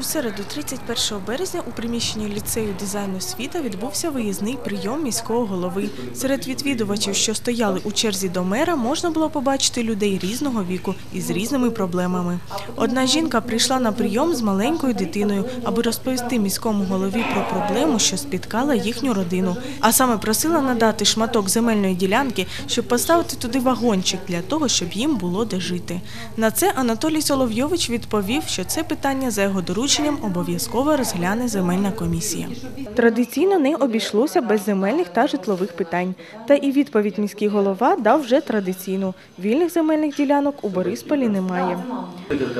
У середу, 31 березня, у приміщенні ліцею дизайну освіта відбувся виїзний прийом міського голови. Серед відвідувачів, що стояли у черзі до мера, можна було побачити людей різного віку і з різними проблемами. Одна жінка прийшла на прийом з маленькою дитиною, аби розповісти міському голові про проблему, що спіткала їхню родину. А саме просила надати шматок земельної ділянки, щоб поставити туди вагончик для того, щоб їм було де жити. На це Анатолій Соловйович відповів, що це питання за його дорученням обов'язково розгляне земельна комісія. Традиційно не обійшлося без земельних та житлових питань. Та і відповідь міський голова дав вже традиційну. Вільних земельних ділянок у Борисполі немає.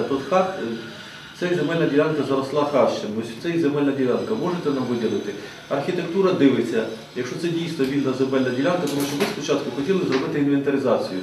Тут хат, е, ця земельна ділянка заросла хащем. Ось це земельна ділянка. Можете нам виділити? Архітектура дивиться, якщо це дійсно вільна земельна ділянка, тому що ми спочатку хотіли зробити інвентаризацію.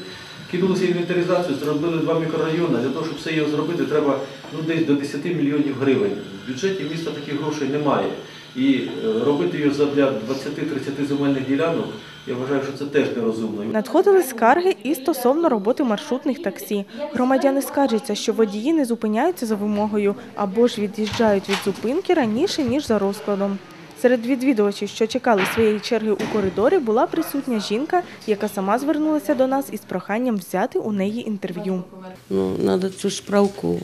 Кинулися інвентаризацію, зробили два мікрорайони. Для того, щоб все його зробити, треба ну, десь до 10 мільйонів гривень. В бюджеті міста таких грошей немає. І е, робити його для 20-30 земельних ділянок, я вважаю, що це теж нерозумно. Надходили скарги і стосовно роботи маршрутних таксі. Громадяни скаржаться, що водії не зупиняються за вимогою або ж від'їжджають від зупинки раніше, ніж за розкладом. Серед відвідувачів, що чекали своєї черги у коридорі, була присутня жінка, яка сама звернулася до нас із проханням взяти у неї інтерв'ю. Ну, треба цю справку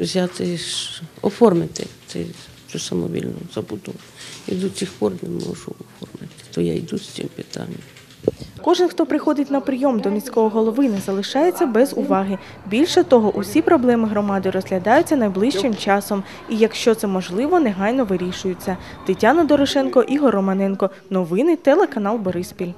взяти, оформити цю, самовільну забудову. І до цих пор не можу оформити, то я йду з цим питанням. Кожен, хто приходить на прийом до міського голови, не залишається без уваги. Більше того, усі проблеми громади розглядаються найближчим часом, і якщо це можливо, негайно вирішуються. Тетяна Дорошенко, Ігор Романенко. Новини телеканал Бориспіль.